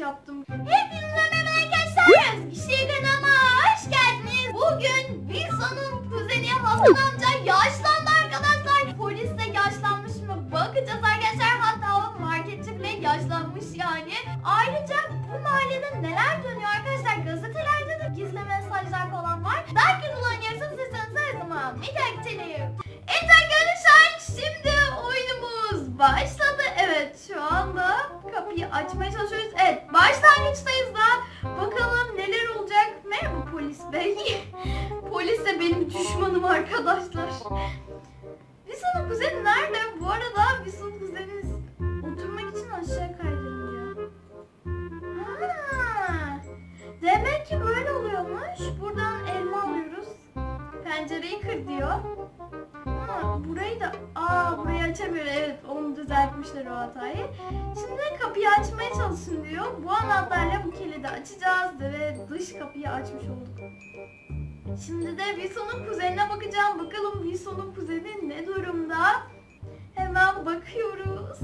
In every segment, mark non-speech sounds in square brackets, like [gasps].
yaptım. Hepinize merhaba arkadaşlar. Özgüşlüğü kanalıma hoş geldiniz. Bugün Wilson'un kuzeni Hasan amca yaşlandı arkadaşlar. Polis de yaşlanmış mı bakacağız arkadaşlar. Hatta o marketçi bile yaşlanmış yani. Ayrıca bu mahallede neler dönüyor arkadaşlar. Gazetelerde de gizli mesajlar falan var. Dark Yıldız oynuyorsanız isterseniz her zaman müdahale Evet arkadaşlar şimdi oyunumuz başladı. Burayı da aa burayı açamıyor. Evet onu düzeltmişler o hatayı. Şimdi kapıyı açmaya çalışın diyor. Bu anahtarla bu kilidi açacağız ve dış kapıyı açmış olduk. Şimdi de Wilson'un kuzenine bakacağım. Bakalım Wilson'un kuzeni ne durumda? Hemen bakıyoruz.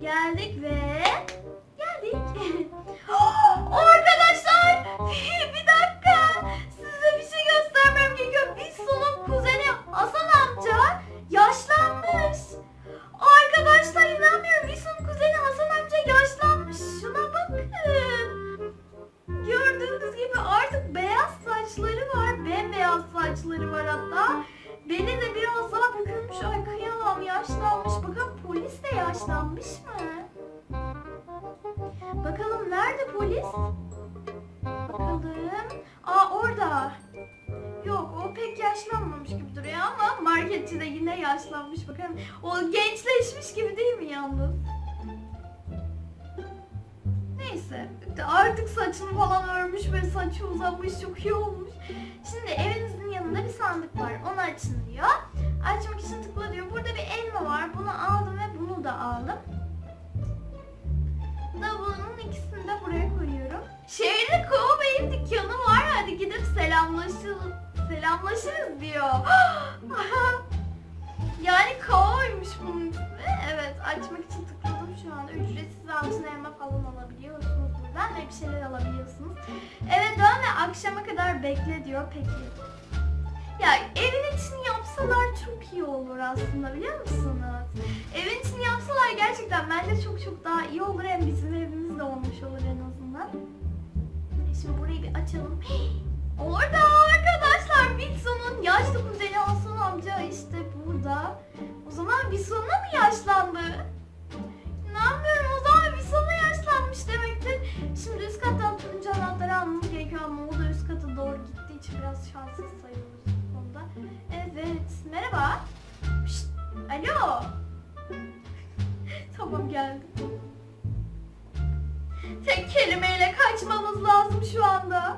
Geldik ve geldik. [laughs] Arkadaşlar [laughs] bir dakika. Yine yaşlanmış. Bakın o gençleşmiş gibi değil mi yalnız? Neyse artık saçını falan örmüş ve saçı uzamış çok iyi olmuş. Şimdi evinizin yanında bir sandık var onu açın diyor. Açmak için tıkla diyor. Burada bir elma var bunu aldım ve bunu da aldım. Davulun ikisini de buraya koyuyorum. Şehirde Kova Bey'in dükkanı var. Hadi gidip selamlaşın, selamlaşırız diyor. [gasps] bunun ismi. Evet açmak için tıkladım şu anda. Ücretsiz altın elma falan alabiliyorsunuz buradan ve bir şeyler alabiliyorsunuz. Evet dön ve akşama kadar bekle diyor. Peki. Ya evin içini yapsalar çok iyi olur aslında biliyor musunuz? Evin içini yapsalar gerçekten bence çok çok daha iyi olur. Hem bizim evimiz de olmuş olur en azından. Şimdi burayı bir açalım. [gasps] Orada arkadaşlar Wilson'un yaşlı kuzeni Hasan amca işte burada. O zaman Wilson'a mı yaşlandı? İnanmıyorum o zaman Wilson'a yaşlanmış demektir. Şimdi üst kattan turuncu anahtarı almamız gerekiyor ama o da üst kata doğru gittiği için biraz şanssız sayılırız bu konuda. Evet merhaba. Şşt, alo. [laughs] tamam geldim. Tek kelimeyle kaçmamız lazım şu anda.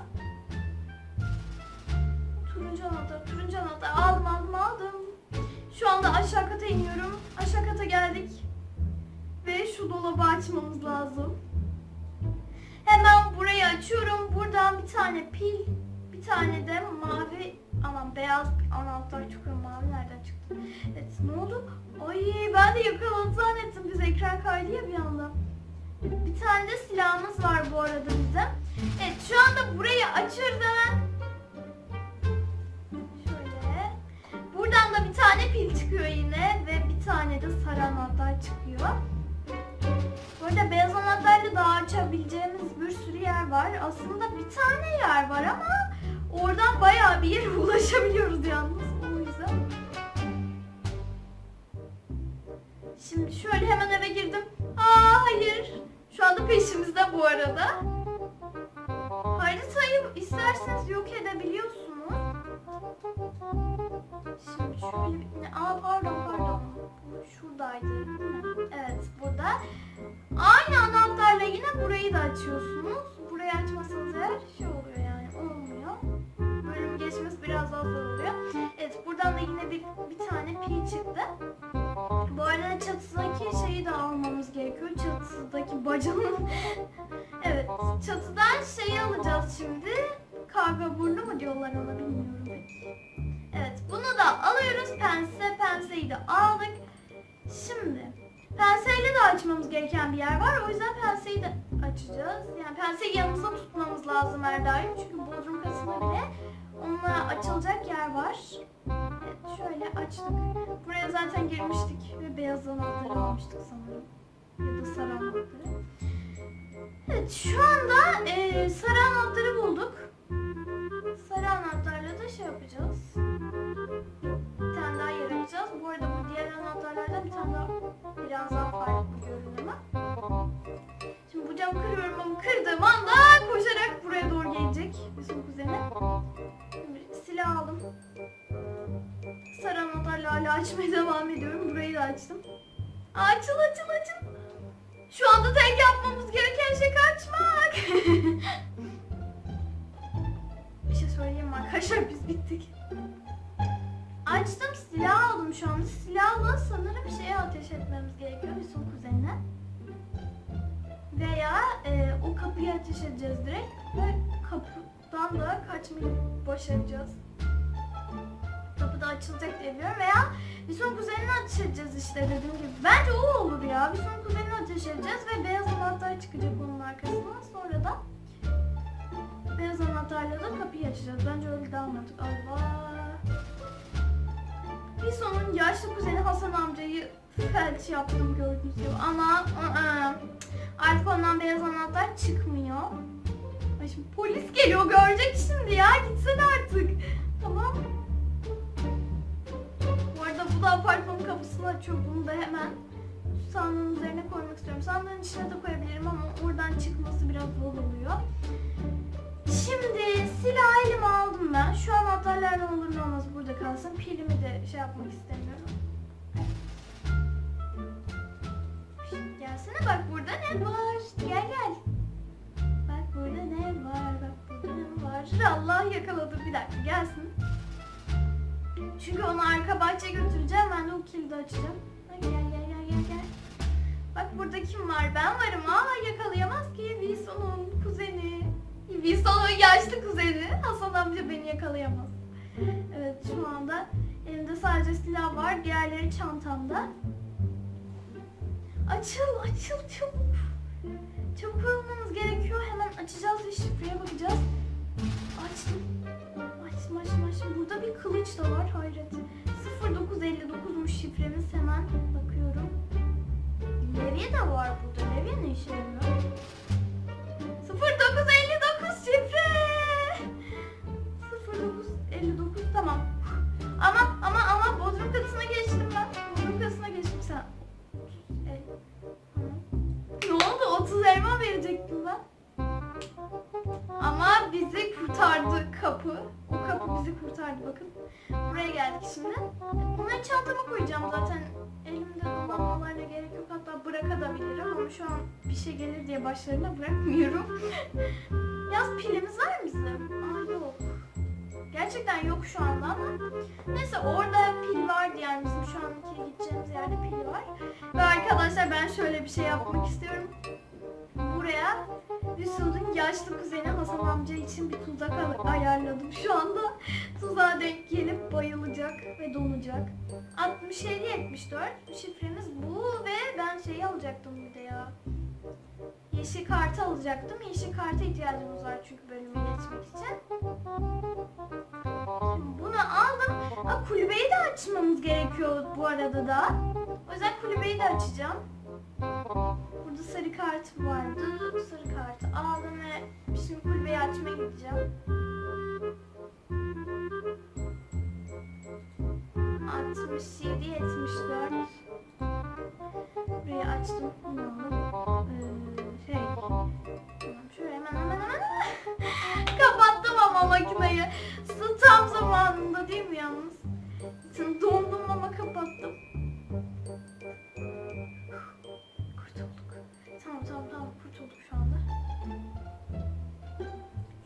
Turuncu anahtar, turuncu anahtar. Aldım, aldım, aldım. Şu anda aşağı kata iniyorum. Aşağı kata geldik. Ve şu dolabı açmamız lazım. Hemen burayı açıyorum. Buradan bir tane pil, bir tane de mavi, aman beyaz anahtar çıkıyor. Mavi nereden çıktı? Evet, ne oldu? Ay ben de yakaladı zannettim. Biz ekran kaydı ya bir anda. Bir tane de silahımız var bu arada bizim. Evet şu anda burayı hemen. Şöyle. Buradan da bir tane pil var. Aslında bir tane yer var ama oradan bayağı bir yere [laughs] ulaşabiliyoruz yalnız. O yüzden. Şimdi şöyle hemen eve girdim. Aa hayır. Şu anda peşimizde bu arada. Haritayı isterseniz yok edebiliyorsunuz. Şimdi şöyle bir... Aa pardon pardon. Şuradaydı. Evet burada. Aynı anahtarla yine burayı da açıyorsunuz. Burayı açmasanız eğer şey oluyor yani olmuyor. Bölüm geçmesi biraz daha zor oluyor. Evet buradan da yine bir, bir tane pil çıktı. Bu arada çatısındaki şeyi de almamız gerekiyor. Çatısındaki bacanın. [laughs] evet çatıdan şeyi alacağız şimdi. Karga burnu mu diyorlar ona bilmiyorum pek. Evet bunu da alıyoruz. Pense penseyi de aldık. Şimdi Penseyle de açmamız gereken bir yer var. O yüzden penseyi de açacağız. Yani penseyi yanımızda tutmamız lazım her daim. Çünkü bodrum katında bile onunla açılacak yer var. Evet, şöyle açtık. Buraya zaten girmiştik ve beyaz anahtarı almıştık sanırım. Ya da sarı anahtarı. Evet şu anda e, sarı anahtarı bulduk. Sarı anahtarla da şey yapacağız. Bir tane daha yer açacağız. Camı kırıyorum ama kırdığım anda koşarak buraya doğru gelecek Yusuf. Şimdi silah aldım. Sarı anahtarla hala açmaya [laughs] devam ediyorum. Burayı da açtım. Açıl açıl açıl. Şu anda tek yapmamız gereken şey kaçmak. [laughs] bir şey söyleyeyim arkadaşlar biz bittik. Açtım silah aldım şu anda. Silahla sanırım şeye ateş etmemiz gerekiyor Yusuf kuzenine. Veya e, o kapıyı ateş edeceğiz direkt ve kapıdan da kaçmayı başaracağız. Kapı da açılacak diye biliyorum veya Bison kuzenine ateş edeceğiz işte dediğim gibi. Bence o olur ya. Bison kuzenine ateş edeceğiz ve beyaz anahtar çıkacak onun arkasından. Sonra da beyaz anahtarla da kapıyı açacağız. Bence öyle daha mantıklı. Allah. Bison'un yaşlı kuzeni Hasan amcayı felç yaptım gördüğünüz gibi. Ama ı-ı, artık ondan beyaz anahtar çıkmıyor. Ay şimdi polis geliyor görecek şimdi ya. Gitsene artık. Tamam. Bu arada bu da apartmanın kapısını açıyor. Bunu da hemen sandığın üzerine koymak istiyorum. Sandığın içine de koyabilirim ama oradan çıkması biraz zor oluyor. Şimdi silah elime aldım ben. Şu anahtarlar ne olur ne olmaz burada kalsın. Pilimi de şey yapmak istemiyorum. Şşt, Gelsene bak burada ne var? Gel gel. Bak burada ne var? Bak burada ne var? Allah yakaladı bir dakika gelsin. Çünkü onu arka bahçeye götüreceğim. Ben de o kilidi açacağım. Ha, gel gel gel gel gel. Bak burada kim var? Ben varım. Aa yakalayamaz ki. Wilson'un kuzeni. Wilson'un yaşlı kuzeni. Hasan amca beni yakalayamaz. Evet şu anda elimde sadece silah var. Diğerleri çantamda. Açıl açıl çabuk. Çabuk olmamız gerekiyor. Hemen açacağız ve şifreye bakacağız. Açtım. Açtım açtım açtım. Burada bir kılıç da var hayret. 0959'muş şifremiz hemen bakıyorum. Levye de var burada. Levye ne işe yarıyor? 0959 şifre. 0959 tamam. Ama ama ama Bodrum katısına geçtim ben. Bodrum katısına geçtim sen. Tamam. Ne oldu? 30 elma verecektim ben. Ama bizi kurtardı kapı. O kapı bizi kurtardı bakın. Buraya geldik şimdi. Bunları çantama koyacağım zaten. Elimde dolanmalarla gerek yok. Hatta bırakabilirim ama şu an bir şey gelir diye başlarına bırakmıyorum. [laughs] Yaz pilimiz var mı bizim? Aa yok. Gerçekten yok şu anda ama. Neyse orada pil vardı yani bizim şu anki gideceğimiz yerde pil var. Ve arkadaşlar ben şöyle bir şey yapmak istiyorum. Buraya Yusuf'un yaşlı kuzeni Hasan amca için bir tuzak ayarladım. Şu anda tuzağa denk gelip bayılacak ve donacak. 67-74 şifremiz bu ve ben şeyi alacaktım bir de ya. Yeşil kartı alacaktım. Yeşil karta ihtiyacımız var çünkü bölümü geçmek için. Bunu aldım. Ha, kulübeyi de açmamız gerekiyor bu arada da. O yüzden kulübeyi de açacağım. Burada sarı kart vardı. Sarı kartı aldım ve şimdi kulübeyi açmaya gideceğim. Altmış yedi, yetmiş dört. Burayı açtım. Ne oldu? Ee, şey. Hemen hemen hemen. [laughs] Kapattım ama makineyi. Su tam zamanında değil mi yalnız? Şimdi dondum ama kapattım. Kurtulduk. Tamam tamam tamam kurtulduk şu anda.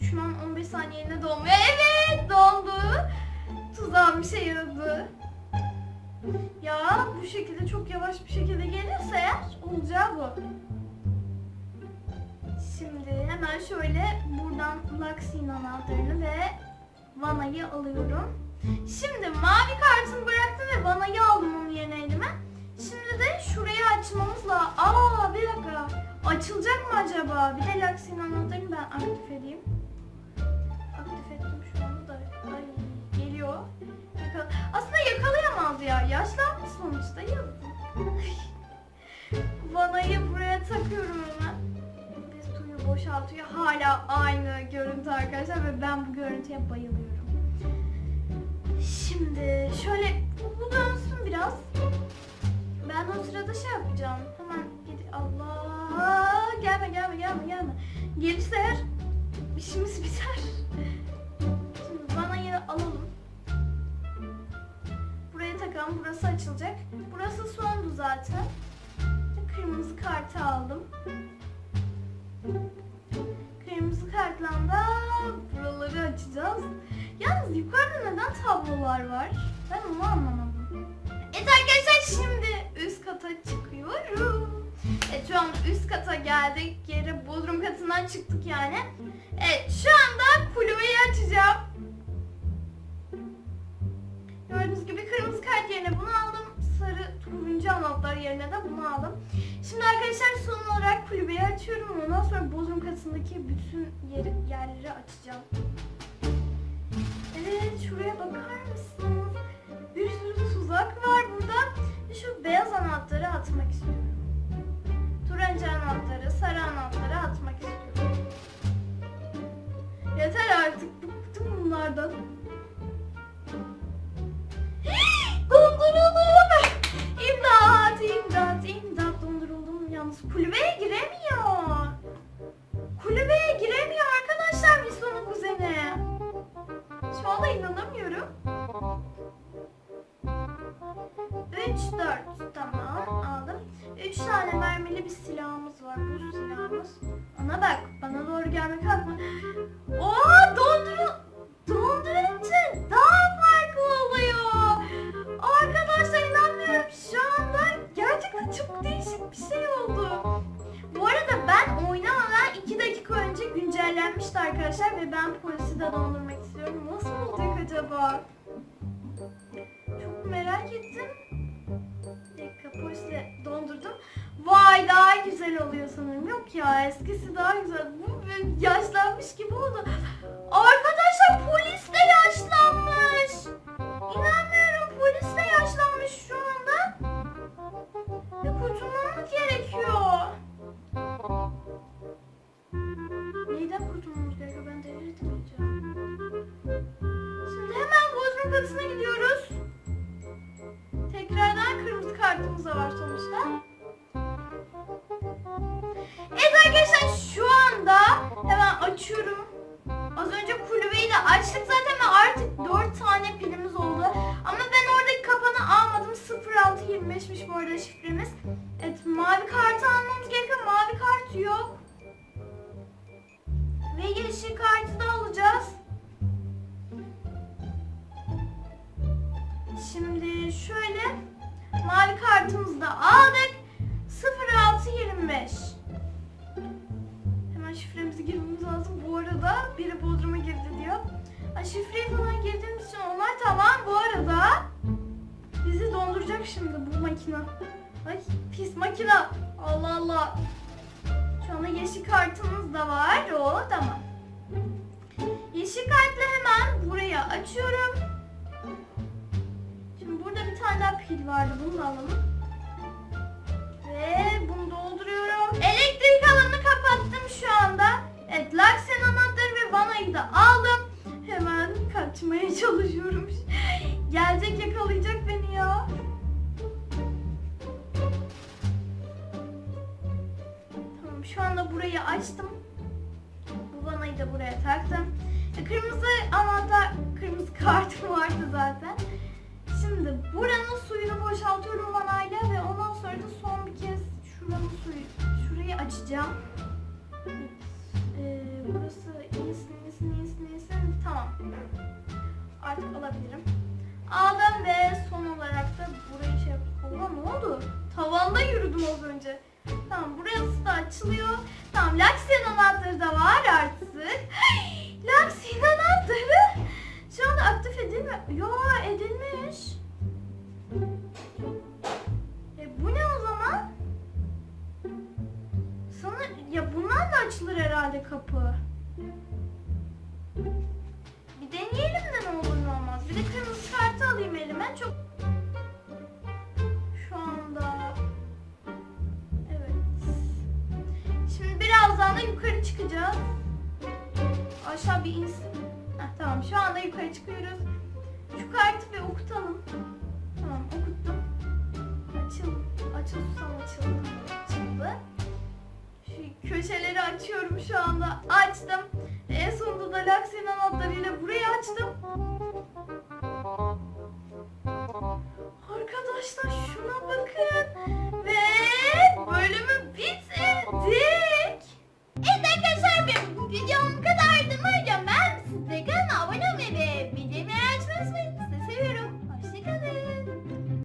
Şu an 15 saniyeliğine dolmuyor. Evet dondu. Tuzağım bir şey yaradı. Ya bu şekilde çok yavaş bir şekilde gelirse eğer olacağı bu. Şimdi hemen şöyle buradan Luxin anahtarını ve vanayı alıyorum. Şimdi mavi kartımı bıraktım ve vanayı aldım onun yerine elime. Şimdi de şurayı açmamız açılacak mı acaba? Bir de Lux'in anahtarını ben aktif edeyim. Aktif ettim şu anda da. Ay geliyor. Yakala- Aslında yakalayamaz ya. Yaşlanmış sonuçta yazık. [laughs] Vanayı buraya takıyorum hemen. Ve suyu boşaltıyor. Hala aynı görüntü arkadaşlar ve ben bu görüntüye bayılıyorum. Şimdi şöyle bu dönsün biraz. Ben o sırada şey yapacağım. Hemen gidi Allah gelme gelme gelme gelme. Gelirse eğer işimiz biter. Takalım. Burası açılacak. Burası sondu zaten. Kırmızı kartı aldım. Kırmızı kartla buraları açacağız. Yalnız yukarıda neden tablolar var? Ben onu anlamadım. Evet arkadaşlar şimdi üst kata çıkıyorum. Evet şu an üst kata geldik. Geri bodrum katından çıktık yani. Evet şu anda kulübeyi açacağım. Gördüğünüz gibi kırmızı kart yerine bunu aldım. Sarı turuncu anahtar yerine de bunu aldım. Şimdi arkadaşlar son olarak kulübeyi açıyorum. Ondan sonra bodrum katındaki bütün yeri, yerleri açacağım. Evet şuraya bakar mısınız? 3, 4 tamam aldım. 3 tane mermili bir silahımız var. Bu silahımız. Ana bak bana doğru gelmek kalkma. Oo Polisi dondurdum. Vay daha güzel oluyor sanırım. Yok ya eskisi daha güzel. Bu yaşlanmış gibi oldu. Arkadaşlar polis de yaşlanmış. Da var sonuçta. Evet arkadaşlar şu anda hemen açıyorum. Az önce kulübeyi de açtık zaten ve artık 4 tane pilimiz oldu. Ama ben oradaki kapanı almadım. 0625'miş bu arada şifremiz. Şimdi bu makine. Ay pis makine. Allah Allah. Şu anda yeşil kartımız da var. O tamam. Yeşil kartla hemen burayı açıyorum. Şimdi burada bir tane daha pil vardı. Bunu da alalım. Ve bunu dolduruyorum. Elektrik alanını kapattım şu anda. Evet, Laksen anahtarı ve vanayı da aldım. Hemen kaçmaya [laughs] çalışıyorum. Gelecek yakalayacak beni ya. Burayı açtım. Bu vanayı da buraya taktım. E, Kırmızı anahtar, kırmızı [laughs] kartım vardı zaten. Şimdi buranın suyunu boşaltıyorum vanayla ve ondan sonra da son bir kez şuranın suyu, şurayı açacağım. Ee, burası iyisin, iyisin, iyisin, iyisin. Tamam. Artık alabilirim. Aldım ve son olarak da burayı şey yaptık. Ne oldu? Tavanda yürüdüm az önce. Tamam burası da açılıyor. Tamam Laksiyen anahtarı da var artık. [gasps] Laksiyen anahtarı şu anda aktif edilme. Yo edilmiş. E bu ne o zaman? Sana herhalde kapı. yapacağız? Aşağı bir ins... Heh, tamam şu anda yukarı çıkıyoruz. Şu kartı bir okutalım. Tamam okuttum. Açıl. Açıl susam açıldı. Açıldı. Şu köşeleri açıyorum şu anda. Açtım. En sonunda da Laksi'nin anahtarıyla burayı açtım. Arkadaşlar